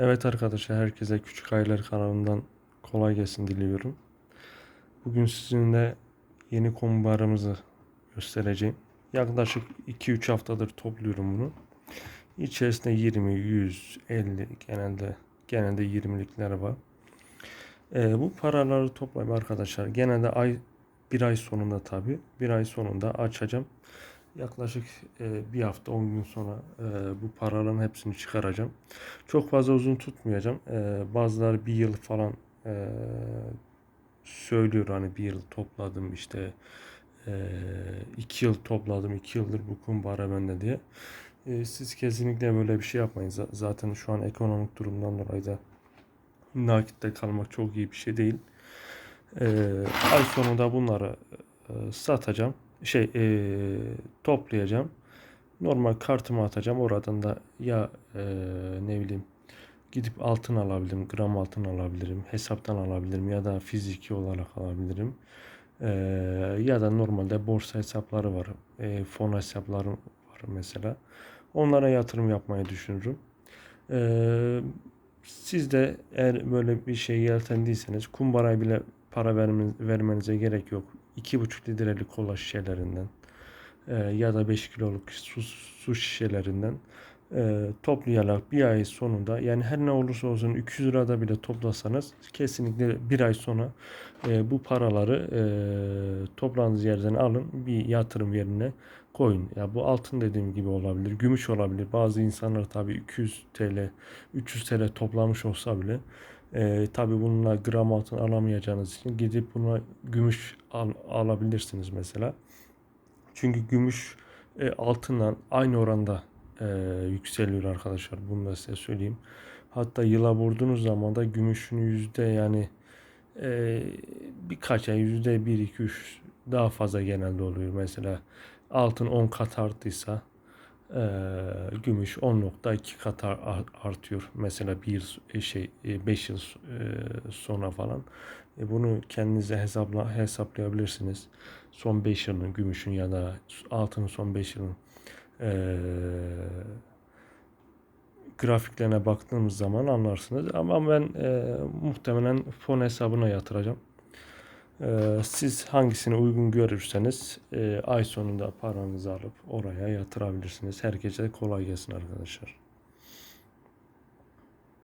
Evet arkadaşlar herkese Küçük Aileler kanalından kolay gelsin diliyorum. Bugün sizinle yeni kumbaramızı göstereceğim. Yaklaşık 2-3 haftadır topluyorum bunu. İçerisinde 20, 100, 50 genelde genelde 20'likler var. Ee, bu paraları toplayıp arkadaşlar genelde ay bir ay sonunda tabi bir ay sonunda açacağım. Yaklaşık e, bir hafta 10 gün sonra e, bu paraların hepsini çıkaracağım. Çok fazla uzun tutmayacağım. E, bazıları bir yıl falan e, söylüyor hani bir yıl topladım işte e, iki yıl topladım iki yıldır bu kumbara bende diye. E, siz kesinlikle böyle bir şey yapmayın. Zaten şu an ekonomik durumdan dolayı da nakitte kalmak çok iyi bir şey değil. E, ay sonunda bunları e, satacağım. Şey e, toplayacağım. Normal kartıma atacağım. Oradan da ya e, ne bileyim gidip altın alabilirim. Gram altın alabilirim. Hesaptan alabilirim ya da fiziki olarak alabilirim. E, ya da normalde borsa hesapları var. E, fon hesapları var mesela. Onlara yatırım yapmayı düşünürüm. E, siz de eğer böyle bir şey yeltendiyseniz kumbaraya bile para vermeniz, vermenize gerek yok. 2,5 litrelik kola şişelerinden e, ya da 5 kiloluk su, su şişelerinden e, toplayarak bir ay sonunda yani her ne olursa olsun 200 lirada bile toplasanız kesinlikle bir ay sonra e, bu paraları e, topladığınız yerden alın bir yatırım yerine koyun. Ya bu altın dediğim gibi olabilir, gümüş olabilir. Bazı insanlar tabii 200 TL, 300 TL toplamış olsa bile e, tabii bununla gram altın alamayacağınız için gidip buna gümüş al, alabilirsiniz mesela. Çünkü gümüş e, altından aynı oranda e, yükseliyor arkadaşlar. Bunu da size söyleyeyim. Hatta yıla vurduğunuz zaman da gümüşün yüzde yani e, birkaç ay yüzde bir iki üç daha fazla genelde oluyor. Mesela altın 10 kat arttıysa gümüş 10.2 kat ar- artıyor. Mesela bir yıl, şey 5 yıl e, sonra falan. E, bunu kendinize hesapla hesaplayabilirsiniz. Son 5 yılın gümüşün ya da altının son 5 yılın e, grafiklerine baktığımız zaman anlarsınız. Ama ben e, muhtemelen fon hesabına yatıracağım. E, siz hangisini uygun görürseniz e, ay sonunda paranızı alıp oraya yatırabilirsiniz. Herkese kolay gelsin arkadaşlar.